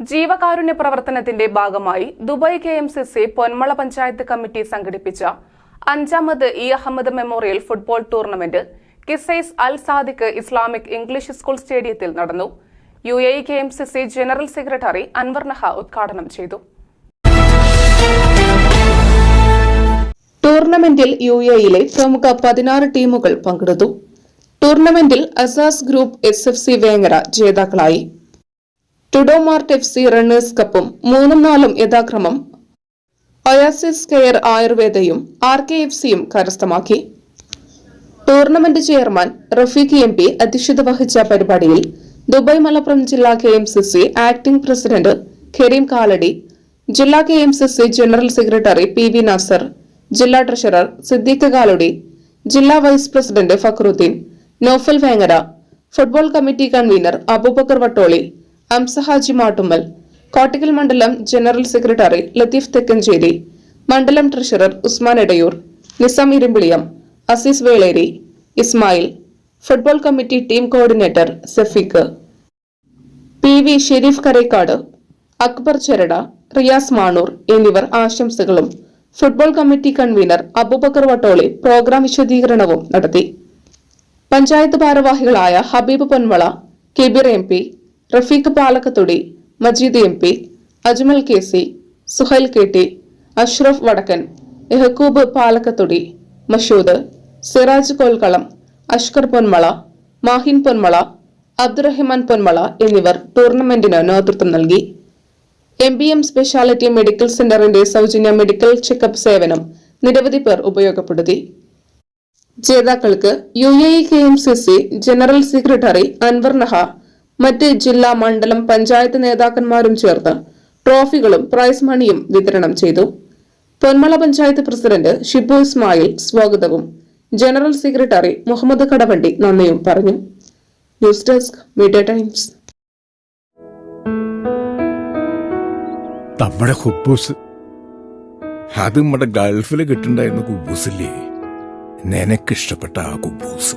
ജീവകാരുണ്യ പ്രവർത്തനത്തിന്റെ ഭാഗമായി Dubai K M C C Ponmala panchayat committee സംഘടിപ്പിച്ച അഞ്ചാമത് E Ahammed memorial football tournament Qusais al Sadiq Islamic English school സ്റ്റേഡിയത്തിൽ നടന്നു. U A K M C C general secretary Anwar Naha ഉദ്ഘാടനം ചെയ്തു. ടൂർണമെന്റിൽ യു എയിലെ പ്രമുഖ പതിനാറ് ടീമുകൾ പങ്കെടുത്തു. ടൂർണമെന്റിൽ Asas group S F C Vengara ജേതാക്കളായി. ടുഡോമാർട്ട് എഫ് സി റണ്ണേഴ്സ് കപ്പും മൂന്നും നാലും യഥാക്രമം. ഒയാസിസ് കെയർ ആയുർവേദയും ആർ കെ എഫ് സിയും കരസ്ഥമാക്കി. Tournament chairman Rafeeq M P അധ്യക്ഷത വഹിച്ച പരിപാടിയിൽ ദുബായ് മലപ്പുറം ജില്ലാ K M C C acting president Kareem Kalady ജില്ലാ K M C C general secretary P V Nasar ജില്ലാ ട്രഷറർ സിദ്ദീഖ് കാലടി ജില്ലാ vice president Fakruddin Nofal Vengara football committee convener Abubacker Vattoli Amsa Haji Mattummal Kottakkal മണ്ഡലം general secretary Latheef Thekkancheri മണ്ഡലം treasurer Usman Edayur Nizam Irimbiliyam Azeez Veleri Ismail football committee team coordinator Safeeq. P V Shareef Karekkad Akbar Cherada Riyas Manur എന്നിവർ ആശംസകളും. Football committee convener Abubacker Vattoli program വിശദീകരണവും നടത്തി. പഞ്ചായത്ത് ഭാരവാഹികളായ Habeeb Ponmala Kabeer M Rafeeq Palakkathodi Majeed M P Ajmal K C Suhail K T Ashraf Vadakkan Yahkoob Palakkathodi Mashood Siraj കോൽക്കളം Ashkar Ponmala Mahin Ponmala Abdurahiman Ponmala എന്നിവർ ടൂർണമെന്റിന് നേതൃത്വം നൽകി. M B M speciality medical സെന്ററിന്റെ സൗജന്യ മെഡിക്കൽ ചെക്കപ്പ് സേവനം നിരവധി പേർ ഉപയോഗപ്പെടുത്തി. ജേതാക്കൾക്ക് U A K M C C general secretary Anwar Naha മറ്റ് ജില്ലാ മണ്ഡലം പഞ്ചായത്ത് നേതാക്കന്മാരും ചേർന്ന് ട്രോഫികളും പ്രൈസ് മണിയും വിതരണം ചെയ്തു. പൊന്മള പഞ്ചായത്ത് പ്രസിഡന്റ് ഷിബു ഇസ്മായിൽ സ്വാഗതവും. ജനറൽ സെക്രട്ടറി മുഹമ്മദ് കടവണ്ടി നന്ദിയും പറഞ്ഞു. News desk media times. നമ്മുടെ ഹുബൂസ്. അത് നമ്മുടെ ഗൾഫിൽ കിട്ടുണ്ടായിരുന്ന കുബൂസില്ലേ? നിനക്കിഷ്ടപ്പെട്ട ആ കുബൂസ്.